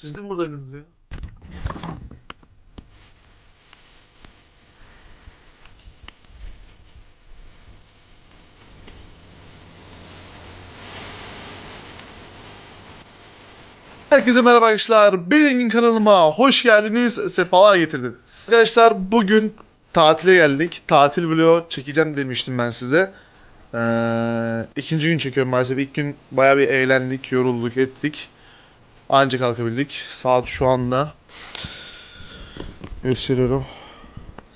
Siz de buradaydınız ya? Herkese merhaba arkadaşlar. Benim kanalıma hoş geldiniz. Sefalar getirdiniz. Arkadaşlar bugün tatile geldik. Tatil vlogu çekeceğim demiştim ben size. Ee, ikinci gün çekiyorum maalesef. İlk gün bayağı bir eğlendik, yorulduk, ettik. Anca kalkabildik. Saat şu anda gösteriyorum.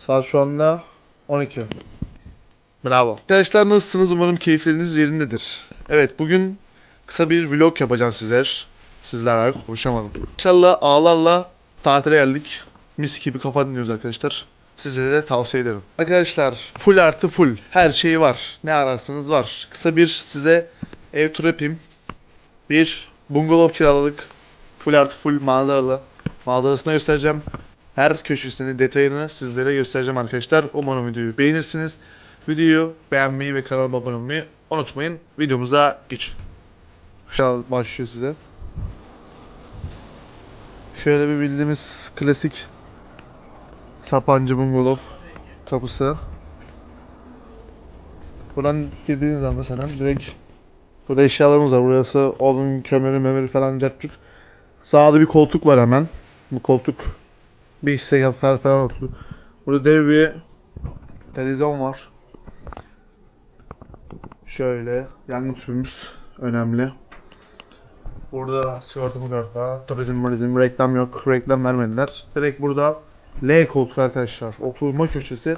Saat şu anda 12. Bravo. Arkadaşlar nasılsınız? Umarım keyifleriniz yerindedir. Evet bugün kısa bir vlog yapacağım sizler. Sizlerle konuşamadım. İnşallah ağlarla tatile geldik. Mis gibi kafa dinliyoruz arkadaşlar. Size de tavsiye ederim. Arkadaşlar full artı full. Her şeyi var. Ne ararsanız var. Kısa bir size ev turu yapayım. Bir bungalov kiraladık. Full artı full manzaralı. Manzarasını göstereceğim. Her köşesini, detayını sizlere göstereceğim arkadaşlar. Umarım videoyu beğenirsiniz. Videoyu beğenmeyi ve kanalıma abone olmayı unutmayın. Videomuza geç. Şu an başlıyor size. Şöyle bir bildiğimiz klasik Sapancı bungalov kapısı. Buradan girdiğiniz anda sana direkt burada eşyalarımız var. Burası onun kömürü memeri falan cartçuk. Sağda bir koltuk var hemen. Bu koltuk bir hisse falan oturuyor. Burada dev bir televizyon var. Şöyle yangın tüpümüz önemli. Burada sigortamız yok. Turizm, turizm, reklam yok. Reklam vermediler. Direkt burada L koltuk arkadaşlar. Oturma köşesi.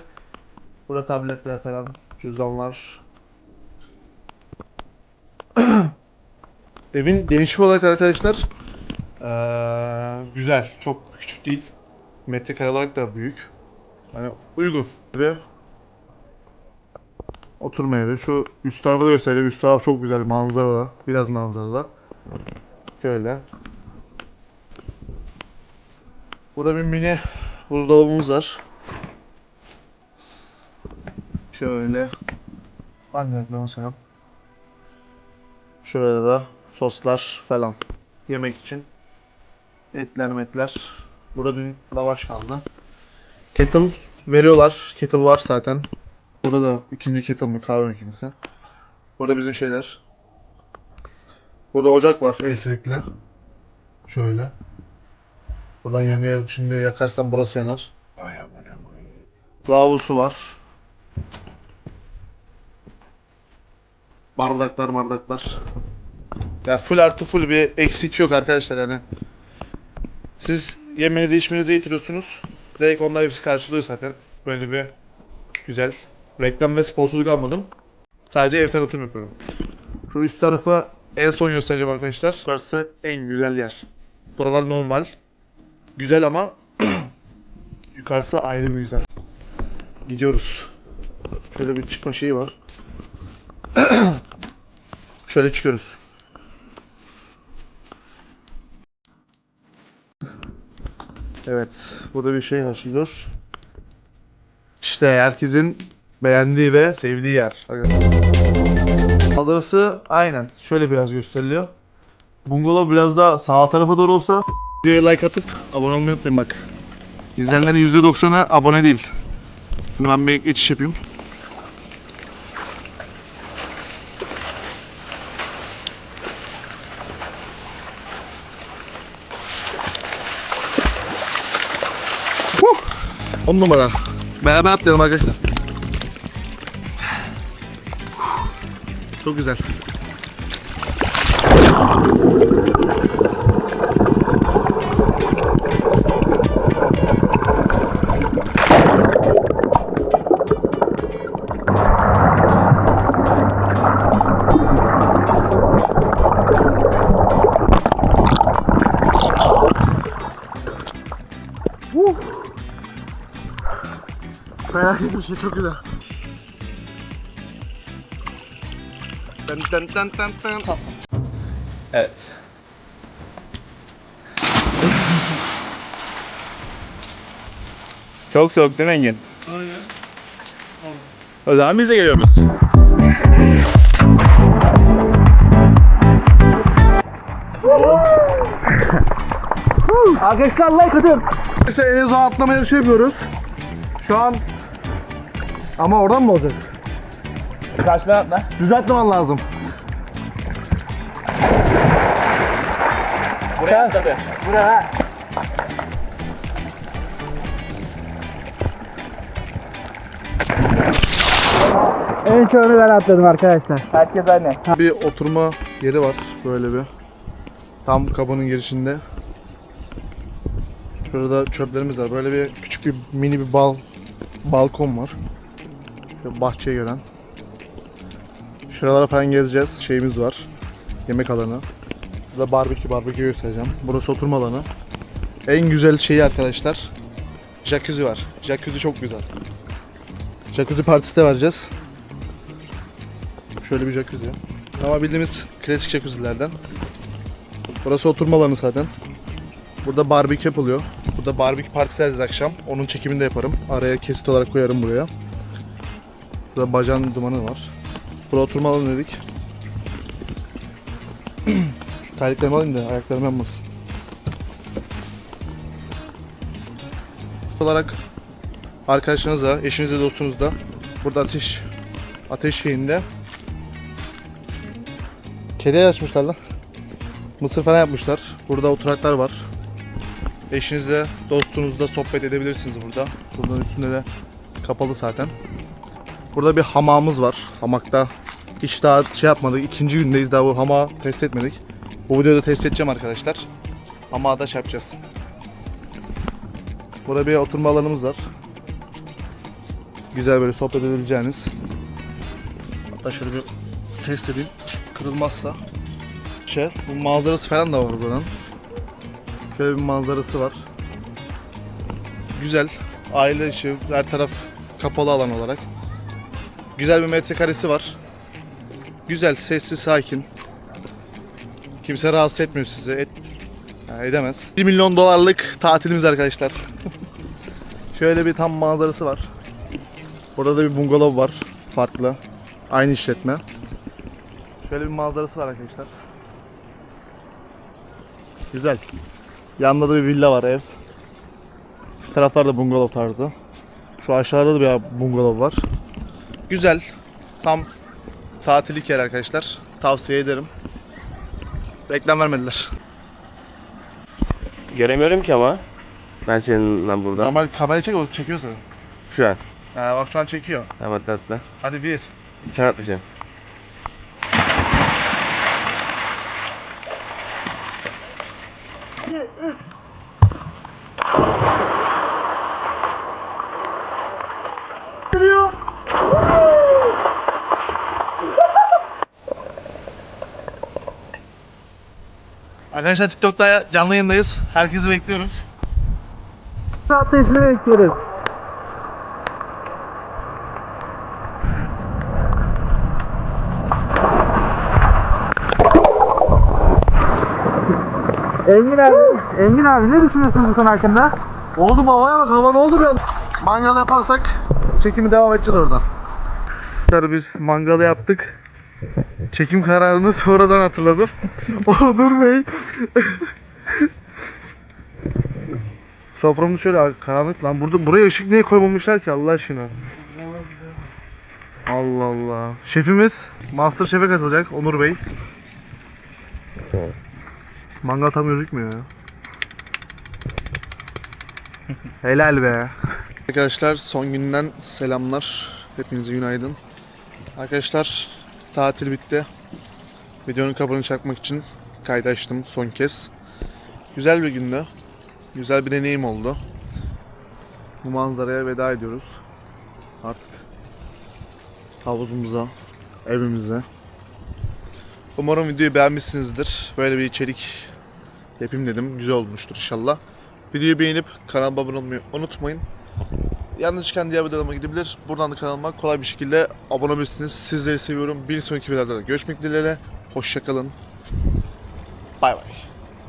Burada tabletler falan, cüzdanlar. Evin genişliği olarak arkadaşlar eee, güzel. Çok küçük değil. Metrekare olarak da büyük. Hani uygun. Ve oturma yeri. Şu üst tarafı da göstereyim. Üst taraf çok güzel manzaralı. Biraz manzaralı. Şöyle. Burada bir mini buzdolabımız var. Şöyle. Anladım mesela. Şurada da soslar falan. Yemek için. Etler metler. Burada dün lavaş kaldı. Kettle veriyorlar. Kettle var zaten. Burada da ikinci kettle mı kahve makinesi. Burada bizim şeyler. Burada ocak var elektrikli. Şöyle. Buradan yanıyor. Şimdi yakarsam burası yanar. Lavabosu var. Bardaklar bardaklar. Ya full artı full bir eksik yok arkadaşlar yani. Siz yemeğinizi içmenizi getiriyorsunuz. Direkt onlar hepsi karşılıyor zaten. Böyle bir güzel. Reklam ve sponsorluk almadım. Sadece ev tanıtım yapıyorum. Şu üst tarafı en son göstereceğim arkadaşlar. Burası en güzel yer. Buralar normal. Güzel ama yukarısı ayrı bir güzel. Gidiyoruz. Şöyle bir çıkma şeyi var. Şöyle çıkıyoruz. Evet, burada bir şey haşlıyor. İşte herkesin beğendiği ve sevdiği yer. Manzarası aynen şöyle biraz gösteriliyor. Bungalov biraz daha sağ tarafa doğru olsa videoya like atıp abone olmayı unutmayın bak. İzleyenlerin %90'ı abone değil. Şimdi ben bir geçiş yapayım. 10 numara. Beraber atlayalım arkadaşlar. Çok güzel. Merak etme şey çok güzel. Dın dın dın dın dın. Evet. Çok soğuk değil mi Engin? Aynen. O zaman biz de geliyoruz. Arkadaşlar like atın. İşte en zor atlama yarışı yapıyoruz. Şu an ama oradan mı olacak? Kaçma atla. Düzeltmemen lazım. Buraya atladı. Buraya. En çoğunu ben atladım arkadaşlar. Herkes aynı. Bir oturma yeri var böyle bir. Tam kabının girişinde. Şurada çöplerimiz var. Böyle bir küçük bir mini bir bal balkon var. Bahçeye gören. Şuralara falan gezeceğiz. Şeyimiz var. Yemek alanı. Burada barbekü barbekü göstereceğim. Burası oturma alanı. En güzel şeyi arkadaşlar. Jacuzzi var. Jacuzzi çok güzel. Jacuzzi partisi de vereceğiz. Şöyle bir jacuzzi. Ama bildiğimiz klasik jacuzzilerden. Burası oturma alanı zaten. Burada barbekü yapılıyor. Burada barbekü partisi vereceğiz akşam. Onun çekimini de yaparım. Araya kesit olarak koyarım buraya. Burada bacan dumanı var. Burada oturma alanı dedik. Şu terliklerimi alayım da ayaklarım yanmasın. olarak arkadaşlarınızla, eşinizle, dostunuzla burada ateş ateş şeyinde Kedi açmışlar lan. Mısır falan yapmışlar. Burada oturaklar var. Eşinizle, dostunuzla sohbet edebilirsiniz burada. Buradan üstünde de kapalı zaten. Burada bir hamamımız var. Hamakta hiç daha şey yapmadık. İkinci gündeyiz daha bu hamağı test etmedik. Bu videoda test edeceğim arkadaşlar. Hamağı da şey yapacağız. Burada bir oturma alanımız var. Güzel böyle sohbet edebileceğiniz. Hatta şöyle bir test edeyim. Kırılmazsa. Şey, bu manzarası falan da var buranın. Şöyle bir manzarası var. Güzel. Aile işi, her taraf kapalı alan olarak. Güzel bir metrekaresi var. Güzel, sessiz, sakin. Kimse rahatsız etmiyor sizi. Et, yani edemez. 1 milyon dolarlık tatilimiz arkadaşlar. Şöyle bir tam manzarası var. Burada da bir bungalov var. Farklı. Aynı işletme. Şöyle bir manzarası var arkadaşlar. Güzel. Yanında da bir villa var ev. Şu taraflarda bungalov tarzı. Şu aşağıda da bir bungalov var. Güzel. Tam tatillik yer arkadaşlar. Tavsiye ederim. Reklam vermediler. Göremiyorum ki ama. Ben senin lan burada. Normal kamera çek o çekiyor seni. Şu an. Ha, bak şu an çekiyor. Tamam atla atla. Hadi bir. Sen atlayacaksın. Arkadaşlar TikTok'ta canlı yayındayız. Herkesi bekliyoruz. Ateşini bekliyoruz. Engin abi, Engin abi ne düşünüyorsun bu konu hakkında? Oldu mu havaya bak hava ne oldu bir an? Mangal yaparsak çekimi devam edeceğiz oradan. Arkadaşlar biz mangalı yaptık. Çekim kararını sonradan hatırladım. Onur Bey. Soframız şöyle karanlık lan. Burada buraya ışık niye koymamışlar ki Allah aşkına? Allah Allah. Şefimiz Master Şef'e katılacak Onur Bey. Mangal tam gözükmüyor ya. Helal be. Arkadaşlar son günden selamlar. Hepinize günaydın. Arkadaşlar tatil bitti. Videonun kapanını çakmak için kaydı açtım son kez. Güzel bir gündü. Güzel bir deneyim oldu. Bu manzaraya veda ediyoruz. Artık havuzumuza, evimize. Umarım videoyu beğenmişsinizdir. Böyle bir içerik yapayım dedim. Güzel olmuştur inşallah. Videoyu beğenip kanalıma abone olmayı unutmayın. Yalnız çıkan diğer videolarıma gidebilir. Buradan da kanalıma kolay bir şekilde abone olabilirsiniz. Sizleri seviyorum. Bir sonraki videolarda görüşmek dileğiyle. Hoşçakalın. Bay bay.